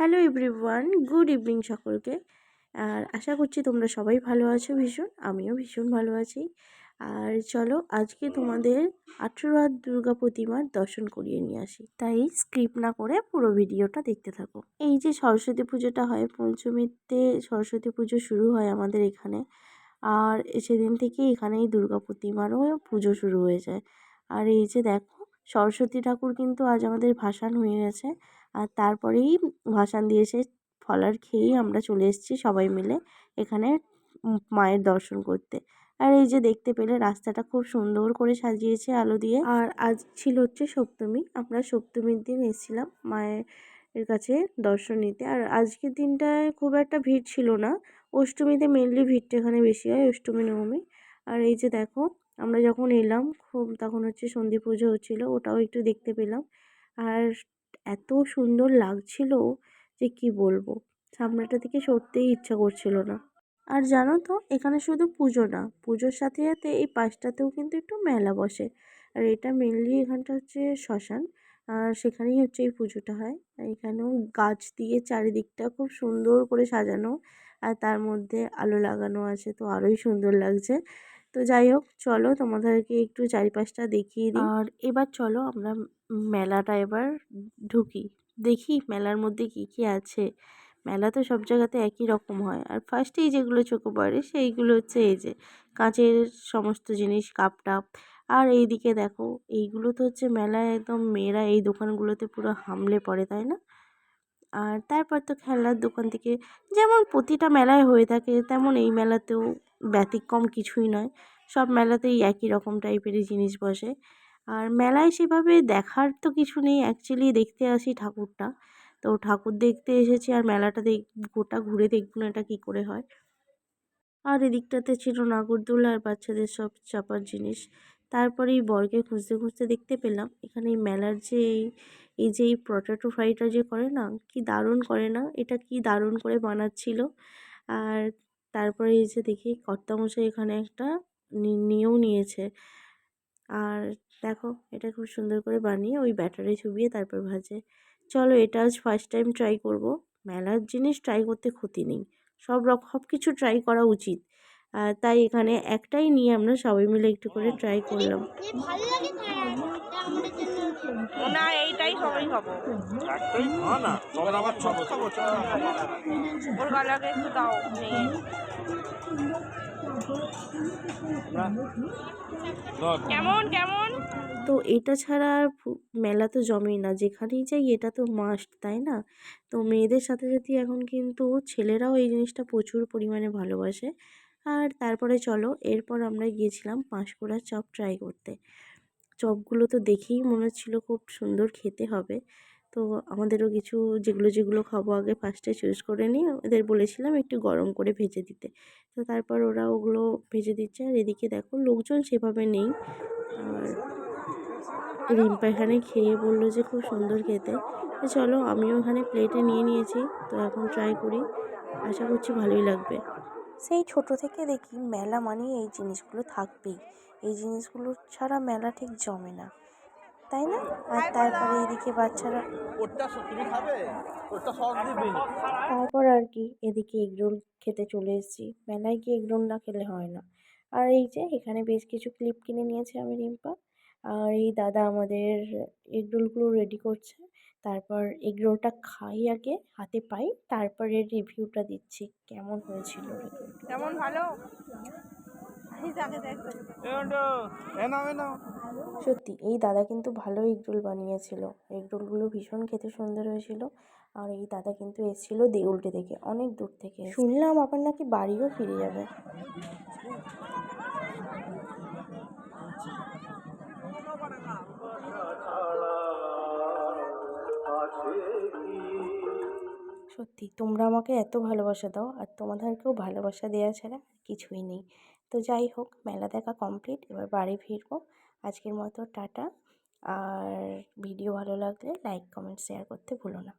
Hello everyone good evening সকলকে। আর আশা করছি তোমরা সবাই ভালো আছো ভীষণ, আমিও ভীষণ ভালো আছি। আর চলো আজকে তোমাদের আঠেরো হাত দুর্গা প্রতিমার দর্শন করিয়ে নিয়ে আসি। তাই স্ক্রিপ্ট না করে পুরো ভিডিওটা দেখতে থাকো। এই যে সরস্বতী পুজোটা হয়, পঞ্চমীতে সরস্বতী পুজো শুরু হয় আমাদের এখানে। আর সেদিন থেকে এখানেই দুর্গা প্রতিমারও পুজো শুরু হয়ে যায়। আর এই যে দেখো, সরস্বতী ঠাকুর কিন্তু আজ আমাদের ভাসান হয়ে গেছে। আর তারপরেই ভাসান দিয়ে এসে ফলার খেয়েই আমরা চলে এসেছি সবাই মিলে এখানে মায়ের দর্শন করতে। আর এই যে দেখতে পেলে রাস্তাটা খুব সুন্দর করে সাজিয়েছে আলো দিয়ে। আর আজ ছিল হচ্ছে সপ্তমী, আমরা সপ্তমীর দিন এসেছিলাম মায়ের কাছে দর্শন নিতে। আর আজকের দিনটায় খুব একটা ভিড় ছিল না, অষ্টমীতে মেনলি ভিড়টা এখানে বেশি হয় অষ্টমী, নবমী। আর এই যে দেখো, আমরা যখন এলাম, খুব তখন হচ্ছে সন্ধি পুজো হচ্ছিল, ওটাও একটু দেখতে পেলাম। আর এত সুন্দর লাগছিল যে কি বলব? সামনেটা থেকে সরতেই ইচ্ছা করছিল না। আর জানো তো, এখানে শুধু পুজো না, পুজোর সাথে সাথে এই পাশটাতেও কিন্তু একটু মেলা বসে। আর এটা মেনলি এখানটা হচ্ছে শ্মশান, আর সেখানেই হচ্ছে এই পুজোটা হয়। এখানেও গাছ দিয়ে চারিদিকটা খুব সুন্দর করে সাজানো, আর তার মধ্যে আলো লাগানো আছে, তো আরোই সুন্দর লাগছে। তো যাই হোক, চলো তোমাদেরকে একটু চারিপাশটা দেখিয়ে দিই। আর এবার চলো আমরা মেলাটা এবার ঢুকি। দেখি মেলার মধ্যে কী কী আছে। মেলা তো সব জায়গাতে একই রকম হয়। আর ফার্স্টেই যেগুলো চোখে পড়ে, সেইগুলো হচ্ছে এই যে কাঁচের সমস্ত জিনিস কাপ টাপ আর এইদিকে দেখো, এইগুলো তো হচ্ছে মেলায় একদম মেয়েরা এই দোকানগুলোতে পুরো হামলে পড়ে, তাই না? আর তারপর তো খেলনার দোকান থেকে যেমন প্রতিটা মেলায় হয়ে থাকে, তেমন এই মেলাতেও ব্যতিক্রম কিছুই নয়। সব মেলাতেই একই রকম টাইপেরই জিনিস বসে। আর মেলায় সেভাবে দেখার তো কিছু নেই অ্যাকচুয়ালি দেখতে আসি ঠাকুরটা। তো ঠাকুর দেখতে এসেছি আর মেলাটা দেখ, গোটা ঘুরে দেখব না এটা কী করে হয়। আর এদিকটাতে ছিল নাগরদোলা আর বাচ্চাদের সব চাপার জিনিস। তারপরে এই বরকে খুঁজতে খুঁজতে দেখতে পেলাম। এখানে এই মেলার যে এই এই যে এই পটেটো ফ্রাইটা যে করে না, কি দারুণ করে না? এটা কি দারুণ করে বানাচ্ছিল? আর তারপরে এই যে দেখি কর্তামশাই এখানে একটা নিয়েও নিয়েছে। আর দেখো এটা খুব সুন্দর করে বানিয়ে ওই ব্যাটারে চুবিয়ে তারপর ভাজে। চলো এটা আজ ফার্স্ট টাইম ট্রাই করব। মেলার জিনিস ট্রাই করতে ক্ষতি নেই। সব রকম সব কিছু ট্রাই করা উচিত। তাই এখানে একটাই নিয়ে আমরা সবাই মিলে একটু করে ট্রাই করলাম। না সবাই খাব ওর গালাকে একটু দাও কেমন কেমন? তো এটা ছাড়া আর মেলা তো জমেই না। যেখানেই যাই এটা তো মাস্ট তাই না? তো মেয়েদের সাথে সাথে এখন কিন্তু ছেলেরাও এই জিনিসটা প্রচুর পরিমাণে ভালোবাসে। আর তারপরে চলো এরপর আমরা গিয়েছিলাম পাঁশকুড়ার চপ ট্রাই করতে। চপগুলো তো দেখেই মনে হচ্ছিল খুব সুন্দর খেতে হবে। তো আমাদেরও কিছু যেগুলো যেগুলো খাব আগে ফার্স্টে চুজ করে নিই ওদের বলেছিলাম একটু গরম করে ভেজে দিতে। তো তারপর ওরা ওগুলো ভেজে দিচ্ছে আর এদিকে দেখো লোকজন সেভাবে নেই। আর রিম্পা এখানে খেয়ে বলল যে খুব সুন্দর খেতে। তো চলো আমিও ওখানে প্লেটে নিয়ে নিয়েছি। তো এখন ট্রাই করি। আশা করছি ভালোই লাগবে। সেই ছোট থেকে দেখি মেলা মানে এই জিনিসগুলো থাকবেই। এই জিনিসগুলো ছাড়া মেলা ঠিক জমে না। তাই না? আর তারপরে এদিকে বাচ্চারা তারপর আর কি এদিকে এগরোল খেতে চলে এসেছি। মেলায় গিয়ে এগরোল না খেলে হয় না। আর এই যে এখানে বেশ কিছু ক্লিপ কিনে নিয়েছে আমি রিম্পা। আর এই দাদা আমাদের এগরোলগুলো রেডি করছে। তারপর এগরোলটা খাই আগে হাতে পাই তারপরে রিভিউটা দিচ্ছি কেমন হয়েছিল কেমন ভালো? সত্যি এই দাদা কিন্তু ভালো এগরোল বানিয়েছিল। এগরোলগুলো ভীষণ খেতে সুন্দর হয়েছিল। আর এই দাদা কিন্তু এসেছিল দেউলটে থেকে অনেক দূর থেকে শুনলাম আবার নাকি বাড়িও ফিরে যাবে। সত্যি, তোমরা আমাকে এত ভালোবাসা দাও আর তোমাদেরকেও ভালোবাসা দেওয়া ছাড়া কিছুই নেই। তো যাই হোক, মেলা দেখা কমপ্লিট এবার বাড়ি ফিরবো। আজকের মতো টাটা। আর ভিডিও ভালো লাগলে লাইক কমেন্ট শেয়ার করতে ভুলো না।